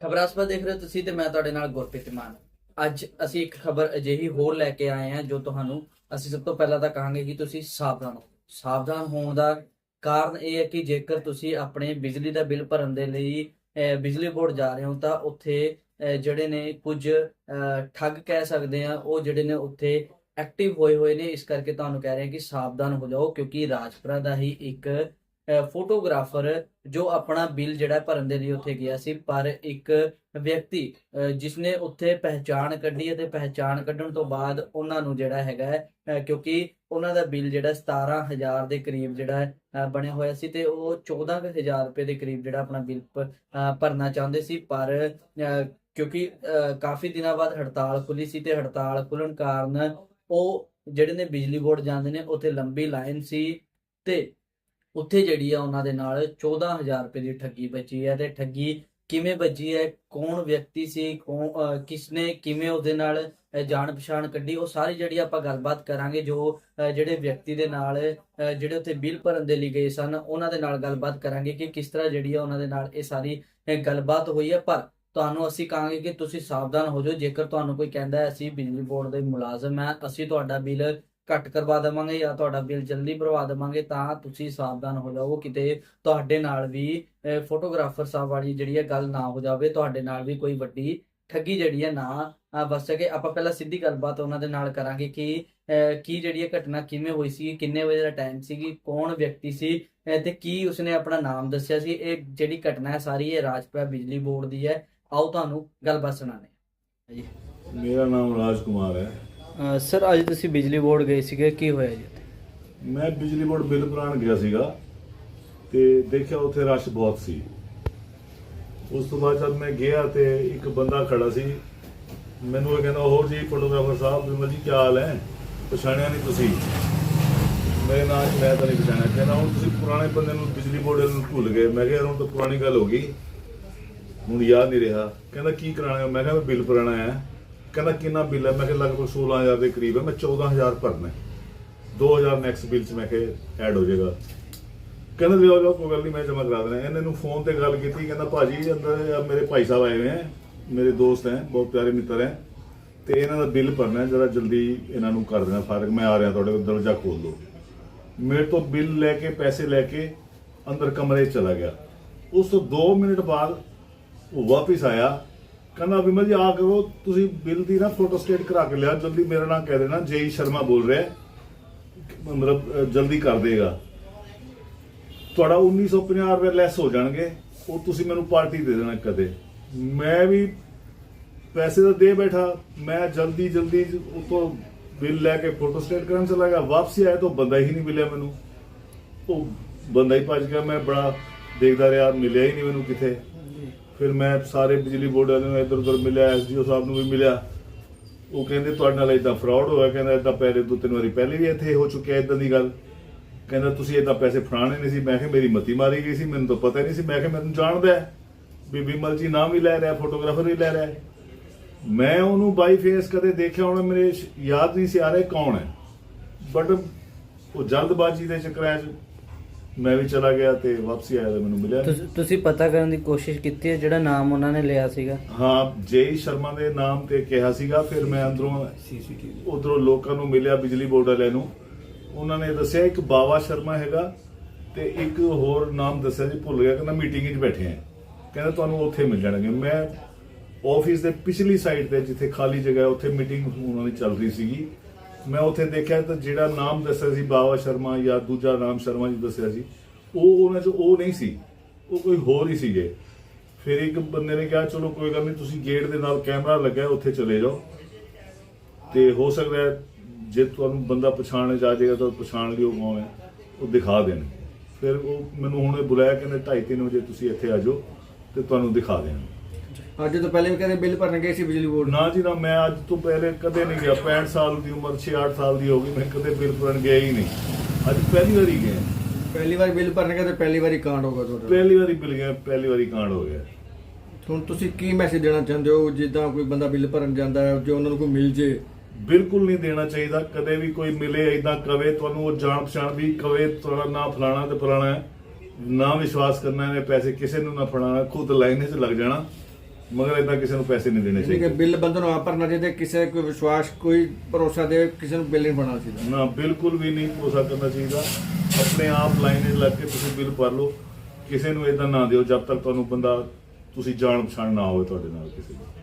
ਖਬਰਾਸਪਾ ਦੇਖ ਰਹੇ ਹੋ ਤੁਸੀਂ ਤੇ ਮੈਂ ਤੁਹਾਡੇ ਨਾਲ ਗੁਰਪ੍ਰੀਤ ਮਾਨ। ਅੱਜ ਅਸੀਂ ਇੱਕ ਖਬਰ ਅਜਿਹੀ ਹੋਰ ਲੈ ਕੇ ਆਏ ਹਾਂ ਜੋ ਤੁਹਾਨੂੰ ਅਸੀਂ ਸਭ ਤੋਂ ਪਹਿਲਾਂ ਤਾਂ ਕਹਾਂਗੇ ਕਿ ਤੁਸੀਂ ਸਾਵਧਾਨ ਹੋ। ਸਾਵਧਾਨ ਹੋਣ ਦਾ ਕਾਰਨ ਇਹ ਹੈ ਕਿ ਜੇਕਰ ਤੁਸੀਂ ਆਪਣੇ ਬਿਜਲੀ ਦਾ ਬਿੱਲ ਭਰਨ ਦੇ ਲਈ ਅਹ, ਬਿਜਲੀ ਬੋਰਡ ਜਾ ਰਹੇ ਹੋ ਤਾਂ ਉੱਥੇ ਜਿਹੜੇ ਨੇ ਕੁਝ ਅਹ, ਠੱਗ ਕਹਿ ਸਕਦੇ ਆ ਉਹ ਜਿਹੜੇ ਨੇ ਉੱਥੇ ਐਕਟਿਵ ਹੋਏ ਹੋਏ ਨੇ। ਇਸ ਕਰਕੇ ਤੁਹਾਨੂੰ ਕਹਿ ਰਹੇ ਹਾਂ ਕਿ ਸਾਵਧਾਨ ਹੋ ਜਾਓ ਕਿਉਂਕਿ ਰਾਜਪੁਰਾ ਦਾ ਹੀ ਇੱਕ ਫੋਟੋਗ੍ਰਾਫਰ ਜੋ ਆਪਣਾ ਬਿੱਲ ਜਿਹੜਾ ਭਰਨ ਦੇ ਲਈ ਉੱਥੇ ਗਿਆ ਸੀ ਪਰ ਇੱਕ ਵਿਅਕਤੀ ਜਿਸਨੇ ਉੱਥੇ ਪਹਿਚਾਣ ਕੱਢੀ ਅਤੇ ਪਹਿਚਾਣ ਕੱਢਣ ਤੋਂ ਬਾਅਦ ਉਹਨਾਂ ਨੂੰ ਜਿਹੜਾ ਹੈਗਾ ਕਿਉਂਕਿ ਉਹਨਾਂ ਦਾ ਬਿੱਲ ਜਿਹੜਾ 17000 ਦੇ ਕਰੀਬ ਜਿਹੜਾ ਬਣਿਆ ਹੋਇਆ ਸੀ ਤੇ ਉਹ 14000 ਰੁਪਏ ਦੇ ਕਰੀਬ ਜਿਹੜਾ ਆਪਣਾ ਬਿੱਲ ਭਰਨਾ ਚਾਹੁੰਦੇ ਸੀ ਪਰ ਕਿਉਂਕਿ ਅਹ, ਕਾਫੀ ਦਿਨਾਂ ਬਾਅਦ ਹੜਤਾਲ ਖੁੱਲੀ ਸੀ ਤੇ ਹੜਤਾਲ ਖੁੱਲਣ ਕਾਰਨ ਉਹ ਜਿਹੜੇ ਨੇ ਬਿਜਲੀ ਬੋਰਡ ਜਾਂਦੇ ਨੇ ਉੱਥੇ ਲੰਬੀ ਲਾਈਨ ਸੀ ਤੇ ਉੱਥੇ ਜਿਹੜੀ ਆ ਉਹਨਾਂ ਦੇ ਨਾਲ 14000 ਰੁਪਏ ਦੀ ਠੱਗੀ ਬਚੀ ਹੈ ਤੇ ਠੱਗੀ ਕਿਵੇਂ ਬਚੀ ਹੈ? ਕੌਣ ਵਿਅਕਤੀ ਸੀ? ਕੌਣ ਕਿਸਨੇ ਕਿਵੇਂ ਉਹਦੇ ਨਾਲ ਜਾਣ ਪਛਾਣ ਕੱਢੀ? ਉਹ ਸਾਰੀ ਜਿਹੜੀ ਆਪਾਂ ਗੱਲਬਾਤ ਕਰਾਂਗੇ, ਜੋ ਜਿਹੜੇ ਵਿਅਕਤੀ ਦੇ ਨਾਲ ਜਿਹੜੇ ਉੱਥੇ ਬਿੱਲ ਭਰਨ ਦੇ ਲਈ ਗਏ ਸਨ, ਉਹਨਾਂ ਦੇ ਨਾਲ ਗੱਲਬਾਤ ਕਰਾਂਗੇ ਕਿ ਕਿਸ ਤਰ੍ਹਾਂ ਜਿਹੜੀ ਆ ਉਹਨਾਂ ਦੇ ਨਾਲ ਇਹ ਸਾਰੀ ਗੱਲਬਾਤ ਹੋਈ ਹੈ। ਪਰ ਤੁਹਾਨੂੰ ਅਸੀਂ ਕਹਾਂਗੇ ਕਿ ਤੁਸੀਂ ਸਾਵਧਾਨ ਹੋ ਜਾਓ। ਜੇਕਰ ਤੁਹਾਨੂੰ ਕੋਈ ਕਹਿੰਦਾ ਹੈ, ਅਸੀਂ ਬਿਜਲੀ ਬੋਰਡ ਦੇ ਮੁਲਾਜ਼ਮ ਹਾਂ, ਅਸੀਂ ਤੁਹਾਡਾ ਬਿੱਲ ਘੱਟ ਕਰਵਾ ਦੇਵਾਂਗੇ ਜਾਂ ਤੁਹਾਡਾ ਬਿੱਲ ਜਲਦੀ ਭਰਵਾ ਦੇਵਾਂਗੇ ਤਾਂ ਤੁਸੀਂ ਸਾਵਧਾਨ ਹੋ ਜਾਓ ਕਿਤੇ ਤੁਹਾਡੇ ਨਾਲ ਵੀ ਅਹ, ਫੋਟੋਗ੍ਰਾਫਰ ਸਾਹਿਬ ਵਾਲੀ ਜਿਹੜੀ ਹੈ ਗੱਲ ਨਾ ਹੋ ਜਾਵੇ ਤੁਹਾਡੇ ਨਾਲ ਵੀ ਕੋਈ ਵੱਡੀ ਠੱਗੀ ਜਿਹੜੀ ਹੈ ਨਾ ਅਹ, ਸਕੇ। ਆਪਾਂ ਪਹਿਲਾਂ ਸਿੱਧੀ ਗੱਲਬਾਤ ਉਹਨਾਂ ਦੇ ਨਾਲ ਕਰਾਂਗੇ ਕਿ ਕੀ ਜਿਹੜੀ ਹੈ ਘਟਨਾ ਕਿਵੇਂ ਹੋਈ ਸੀ ਕਿੰਨੇ ਵਜੇ ਦਾ ਟਾਈਮ ਸੀਗੀ ਕੌਣ ਵਿਅਕਤੀ ਸੀ ਤੇ ਕੀ ਉਸਨੇ ਆਪਣਾ ਨਾਮ ਦੱਸਿਆ ਸੀ ਇਹ ਜਿਹੜੀ ਘਟਨਾ ਹੈ ਸਾਰੀ ਇਹ ਰਾਜਪੁਰਾ ਬਿਜਲੀ ਬੋਰਡ ਦੀ ਹੈ। ਆਓ ਤੁਹਾਨੂੰ ਗੱਲਬਾਤ ਸੁਣਾਣੇ ਜੀ ਮੇਰਾ ਨਾਮ ਰਾਜ ਕੁਮਾਰ ਹੈ। ਸਰ, ਅੱਜ ਤੁਸੀਂ ਬਿਜਲੀ ਬੋਰਡ ਗਏ ਸੀਗੇ, ਕੀ ਹੋਇਆ ਜੀ? ਮੈਂ ਬਿਜਲੀ ਬੋਰਡ ਬਿੱਲ ਭਰਾਉਣ ਗਿਆ ਸੀਗਾ ਤੇ ਦੇਖਿਆ ਉੱਥੇ ਰਸ਼ ਬਹੁਤ ਸੀ। ਉਸ ਤੋਂ ਬਾਅਦ ਜਦ ਮੈਂ ਗਿਆ ਤੇ ਇੱਕ ਬੰਦਾ ਖੜਾ ਸੀ, ਮੈਨੂੰ ਇਹ ਕਹਿੰਦਾ, ਹੋਰ ਜੀ ਫੋਟੋਗ੍ਰਾਫਰ ਸਾਹਿਬ ਵਿਮਲ ਜੀ, ਕੀ ਹਾਲ ਹੈ? ਪਛਾਣਿਆ ਨਹੀਂ ਤੁਸੀਂ? ਮੇਰੇ ਨਾਲ ਮੈਂ ਤਾਂ ਨਹੀਂ ਪਛਾਣਿਆ। ਕਹਿੰਦਾ, ਹੁਣ ਤੁਸੀਂ ਪੁਰਾਣੇ ਬੰਦੇ ਨੂੰ ਬਿਜਲੀ ਬੋਰਡ ਨੂੰ ਭੁੱਲ ਗਏ। ਮੈਂ ਕਿਹਾ, ਯਾਰ, ਹੁਣ ਤਾਂ ਪੁਰਾਣੀ ਗੱਲ ਹੋ ਗਈ। ਹੁਣ ਯਾਦ ਨਹੀਂ ਰਿਹਾ। ਕਹਿੰਦਾ, ਕੀ ਕਰਾਣਾ ਮੈਂ ਕਿਹਾ, ਮੈਂ ਬਿੱਲ ਭਰਾਣਾ ਹੈ। ਕਹਿੰਦਾ ਕਿੰਨਾ ਬਿੱਲ ਹੈ? ਮੈਂ ਕਿਹਾ ਲਗਭਗ 16000 ਦੇ ਕਰੀਬ ਹੈ। ਮੈਂ 14000 ਭਰਨਾ ਹੈ। 2000 ਨੈਕਸਟ ਬਿੱਲ ਚ ਮੈਂ ਕਿਹਾ ਐਡ ਹੋ ਜਾਏਗਾ। ਕਹਿੰਦਾ ਲਿਓ ਲਿਓ ਕੋਈ ਗੱਲ ਨਹੀਂ, ਮੈਂ ਜਮਾ ਕਰਾ ਦੇਣਾ। ਇਹਨੇ ਨੂੰ ਫੋਨ ਤੇ ਗੱਲ ਕੀਤੀ, ਕਹਿੰਦਾ ਭਾਜੀ ਅੰਦਰ ਮੇਰੇ ਭਾਈ ਸਾਹਿਬ ਆਏ ਹੋਏ ਹੈ, ਮੇਰੇ ਦੋਸਤ ਹੈ, ਬਹੁਤ ਪਿਆਰੇ ਮਿੱਤਰ ਹੈ ਤੇ ਇਹਨਾਂ ਦਾ ਬਿੱਲ ਭਰਨਾ ਹੈ, ਜਰਾ ਜਲਦੀ ਇਹਨਾਂ ਨੂੰ ਕਰ ਦੇਣਾ ਫਾਰਗ, ਮੈਂ ਆ ਰਿਹਾ ਤੁਹਾਡੇ ਕੋਲ, ਦਰਵਾਜ਼ਾ ਖੋਲ ਦਿਓ। ਮੇਰੇ ਤੋਂ ਬਿੱਲ ਲੈ ਕੇ, ਪੈਸੇ ਲੈ ਕੇ ਅੰਦਰ ਕਮਰੇ ਚਲਾ ਗਿਆ। ਉਸ ਤੋਂ 2 ਮਿੰਟ ਬਾਅਦ ਉਹ ਵਾਪਸ ਆਇਆ ਕਹਿੰਦਾ ਵਿਮਲ ਜੀ ਆ ਕਰੋ, ਤੁਸੀਂ ਬਿੱਲ ਦੀ ਨਾ ਫੋਟੋ ਸਟੇਟ ਕਰਾ ਕੇ ਲਿਆ, ਜਲਦੀ ਮੇਰਾ ਨਾਮ ਕਹਿ ਦੇਣਾ ਜੇਈ ਸ਼ਰਮਾ ਬੋਲ ਰਿਹਾ ਮਤਲਬ ਜਲਦੀ ਕਰ ਦੇਗਾ। ਤੁਹਾਡਾ 1950 ਰੁਪਏ ਲੈਸ ਹੋ ਜਾਣਗੇ, ਉਹ ਤੁਸੀਂ ਮੈਨੂੰ ਪਾਰਟੀ ਦੇ ਦੇਣਾ ਕਦੇ। ਮੈਂ ਵੀ ਪੈਸੇ ਤਾਂ ਦੇ ਬੈਠਾ, ਮੈਂ ਜਲਦੀ ਜਲਦੀ ਉਤੋਂ ਬਿੱਲ ਲੈ ਕੇ ਫੋਟੋ ਸਟੇਟ ਕਰਨ ਚਲਾ ਗਿਆ, ਵਾਪਸੀ ਆਇਆ ਤਾਂ ਬੰਦਾ ਹੀ ਨਹੀਂ ਮਿਲਿਆ ਮੈਨੂੰ। ਉਹ ਬੰਦਾ ਹੀ ਭੱਜ ਗਿਆ, ਮੈਂ ਬੜਾ ਦੇਖਦਾ ਰਿਹਾ, ਮਿਲਿਆ ਹੀ ਨਹੀਂ ਮੈਨੂੰ ਕਿਤੇ। ਫਿਰ ਮੈਂ ਸਾਰੇ ਬਿਜਲੀ ਬੋਰਡ ਵਾਲਿਆਂ ਨੂੰ ਇੱਧਰ ਉੱਧਰ ਮਿਲਿਆ, ਐਸਡੀਓ ਸਾਹਿਬ ਨੂੰ ਵੀ ਮਿਲਿਆ। ਉਹ ਕਹਿੰਦੇ ਤੁਹਾਡੇ ਨਾਲ ਇਦਾਂ ਫਰਾਡ ਹੋਇਆ, ਕਹਿੰਦਾ ਇਦਾਂ ਪਹਿਲੇ ਦੋ ਤਿੰਨ ਵਾਰੀ ਪਹਿਲੇ ਵੀ ਇੱਥੇ ਹੋ ਚੁੱਕਿਆ ਇਦਾਂ ਦੀ ਗੱਲ। ਕਹਿੰਦਾ ਤੁਸੀਂ ਇਦਾਂ ਪੈਸੇ ਫੜਾਣੇ ਨਹੀਂ ਸੀ, ਮੈਂ ਕਿਹਾ ਮੇਰੀ ਮਤੀ ਮਾਰੀ ਗਈ ਸੀ, ਮੈਨੂੰ ਤਾਂ ਪਤਾ ਹੀ ਨਹੀਂ ਸੀ। ਮੈਂ ਕਿਹਾ ਮੈਨੂੰ ਜਾਣਦਾ ਵੀ ਵਿਮਲ ਜੀ ਨਾਮ ਵੀ ਲੈ ਰਿਹਾ, ਫੋਟੋਗ੍ਰਾਫਰ ਵੀ ਲੈ ਰਿਹਾ ਮੈਂ ਉਹਨੂੰ ਬਾਈ ਫੇਸ ਕਦੇ ਦੇਖਿਆ ਹੋਣਾ, ਮੇਰੇ ਯਾਦ ਨਹੀਂ ਸੀ ਆ ਰਿਹਾ ਕੌਣ ਹੈ। ਬਟ ਉਹ ਜਲਦਬਾਜ਼ੀ ਦੇ ਚੱਕਰਾਂ 'ਚ ਮੈਂ ਵੀ ਚਲਾ ਗਿਆ ਤੇ ਵਾਪਸੀ ਆਇਆ ਤਾਂ ਮੈਨੂੰ ਮਿਲਿਆ ਨਹੀਂ। ਤੁਸੀਂ ਤੁਸੀਂ ਪਤਾ ਕਰਨ ਦੀ ਕੋਸ਼ਿਸ਼ ਕੀਤੀ ਹੈ ਜਿਹੜਾ ਨਾਮ ਉਹਨਾਂ ਨੇ ਲਿਆ ਸੀਗਾ? ਹਾਂ ਜੇਈ ਸ਼ਰਮਾ ਦੇ ਨਾਮ ਤੇ ਕਿਹਾ ਸੀਗਾ ਫਿਰ ਮੈਂ ਅੰਦਰੋਂ ਸੀਸੀਟੀਵੀ ਉਧਰੋਂ ਲੋਕਾਂ ਨੂੰ ਮਿਲਿਆ ਬਿਜਲੀ ਬੋਰਡ ਵਾਲਿਆਂ ਨੂੰ। ਉਹਨਾਂ ਨੇ ਦੱਸਿਆ ਇੱਕ ਬਾਵਾ ਸ਼ਰਮਾ ਹੈਗਾ ਤੇ ਇੱਕ ਹੋਰ ਨਾਮ ਦੱਸਿਆ ਜੀ ਭੁੱਲ ਗਿਆ ਕਹਿੰਦਾ ਮੀਟਿੰਗ 'ਚ ਬੈਠੇ ਆ। ਕਹਿੰਦਾ ਤੁਹਾਨੂੰ ਉੱਥੇ ਮਿਲ ਜਾਣਗੇ। ਮੈਂ ਆਫਿਸ ਦੇ ਪਿਛਲੀ ਸਾਈਡ ਤੇ ਜਿੱਥੇ ਖਾਲੀ ਜਗ੍ਹਾ ਹੈ ਉੱਥੇ ਮੀਟਿੰਗ ਉਹਨਾਂ ਦੀ ਚੱਲ ਰਹੀ ਸੀਗੀ। ਮੈਂ ਉੱਥੇ ਦੇਖਿਆ ਤਾਂ ਜਿਹੜਾ ਨਾਮ ਦੱਸਿਆ ਸੀ, ਬਾਵਾ ਸ਼ਰਮਾ ਜਾਂ ਦੂਜਾ ਨਾਮ ਸ਼ਰਮਾ ਜੀ ਦੱਸਿਆ ਸੀ, ਉਹ ਉਹਨਾਂ 'ਚ ਉਹ ਨਹੀਂ ਸੀ, ਉਹ ਕੋਈ ਹੋਰ ਹੀ ਸੀਗੇ। ਫਿਰ ਇੱਕ ਬੰਦੇ ਨੇ ਕਿਹਾ, ਚਲੋ ਕੋਈ ਗੱਲ ਨਹੀਂ, ਤੁਸੀਂ ਗੇਟ ਦੇ ਨਾਲ ਕੈਮਰਾ ਲੱਗਿਆ ਉੱਥੇ ਚਲੇ ਜਾਓ। ਤੇ ਹੋ ਸਕਦਾ ਹੈ, ਜੇ ਤੁਹਾਨੂੰ ਬੰਦਾ ਪਛਾਣ ਜਾ ਜਾਏਗਾ ਤਾਂ ਪਛਾਣ ਲਿਓ ਕੌਣ ਹੈ, ਉਹ ਦਿਖਾ ਦੇਣ। ਫਿਰ ਉਹ ਮੈਨੂੰ ਹੁਣੇ ਬੁਲਾਇਆ, ਕਹਿੰਦੇ 2:30 ਵਜੇ ਤੁਸੀਂ ਇੱਥੇ ਆ ਜਾਓ ਤੇ ਤੁਹਾਨੂੰ ਦਿਖਾ ਦੇਣ ਅੱਜ ਤੋਂ ਪਹਿਲੇ ਵੀ ਕਦੇ ਬਿੱਲ ਭਰਨ ਗਏ ਸੀ ਬਿਜਲੀ ਬੋਰਡ ਨਾ ਜੀ ਨਾ ਮੈਂ ਅੱਜ ਤੋਂ ਪਹਿਲੇ ਕਦੇ ਨਹੀਂ ਗਿਆ। 65 ਸਾਲ ਦੀ ਉਮਰ 6-8 ਸਾਲ ਦੀ ਹੋ ਗਈ ਮੈਂ ਕਦੇ ਬਿੱਲ ਭਰਨ ਗਿਆ ਹੀ ਨਹੀਂ। ਅੱਜ ਪਹਿਲੀ ਵਾਰੀ ਗਿਆ। ਪਹਿਲੀ ਵਾਰ ਬਿੱਲ ਭਰਨ ਗਏ ਤੇ ਪਹਿਲੀ ਵਾਰੀ ਕਾਂਡ ਹੋਗਾ ਤੁਹਾਡਾ। ਪਹਿਲੀ ਵਾਰੀ ਬਿੱਲ ਗਿਆ ਪਹਿਲੀ ਵਾਰੀ ਕਾਂਡ ਹੋ ਗਿਆ। ਹੁਣ ਤੁਸੀਂ ਕੀ ਮੈਸੇਜ ਦੇਣਾ ਚਾਹੁੰਦੇ ਹੋ? ਜਿੱਦਾਂ ਕੋਈ ਬੰਦਾ ਬਿੱਲ ਭਰਨ ਜਾਂਦਾ ਹੈ ਜੇ ਉਹਨਾਂ ਨੂੰ ਕੋਈ ਮਿਲ ਜੇ। ਬਿਲਕੁਲ ਨਹੀਂ ਦੇਣਾ ਚਾਹੀਦਾ। ਕਦੇ ਵੀ ਕੋਈ ਮਿਲੇ ਇਦਾਂ ਕਵੇ ਤੁਹਾਨੂੰ ਉਹ ਜਾਣ ਪਛਾਣ ਵੀ ਕਵੇ ਤੁਹਾਡਾ ਨਾਂ ਫਲਾਣਾ ਤੇ ਫਲਾਣਾ ਹੈ। ਨਾ ਵਿਸ਼ਵਾਸ ਕਰਨਾ ਇਹਨੇ ਪੈਸੇ ਕਿਸੇ ਨੂੰ ਨਾ ਫੜਾਣਾ ਖੁਦ ਲਾਈਨ 'ਚ ਲੱਗ ਜਾਣਾ। ਮਗਰ ਇਦਾਂ ਕਿਸੇ ਨੂੰ ਪੈਸੇ ਨਹੀਂ ਦੇਣੇ ਯਾਨੀ ਕਿ ਚਾਹੀਦੇ। ਬਿੱਲ ਬੰਦੇ ਨੂੰ ਆਪ ਭਰਨਾ ਚਾਹੀਦਾ ਕਿਸੇ ਕੋਈ ਵਿਸ਼ਵਾਸ ਕੋਈ ਭਰੋਸਾ ਦੇ ਕਿਸੇ ਨੂੰ ਬਿੱਲ ਨਹੀਂ ਬਣਾਉਣਾ ਚਾਹੀਦਾ। ਨਾ ਬਿਲਕੁਲ ਵੀ ਨਹੀਂ ਭਰੋਸਾ ਕਰਨਾ ਚਾਹੀਦਾ। ਆਪਣੇ ਆਪ ਲਾਈਨ 'ਚ ਲੱਗ ਕੇ ਤੁਸੀਂ ਬਿੱਲ ਭਰ ਲਓ। ਕਿਸੇ ਨੂੰ ਇਦਾਂ ਨਾ ਦਿਓ ਜਦ ਤੱਕ ਤੁਹਾਨੂੰ ਬੰਦਾ ਤੁਸੀਂ ਜਾਣ ਪਛਾਣ ਨਾ ਹੋਵੇ ਤੁਹਾਡੇ ਨਾਲ ਕਿਸੇ ਦੀ।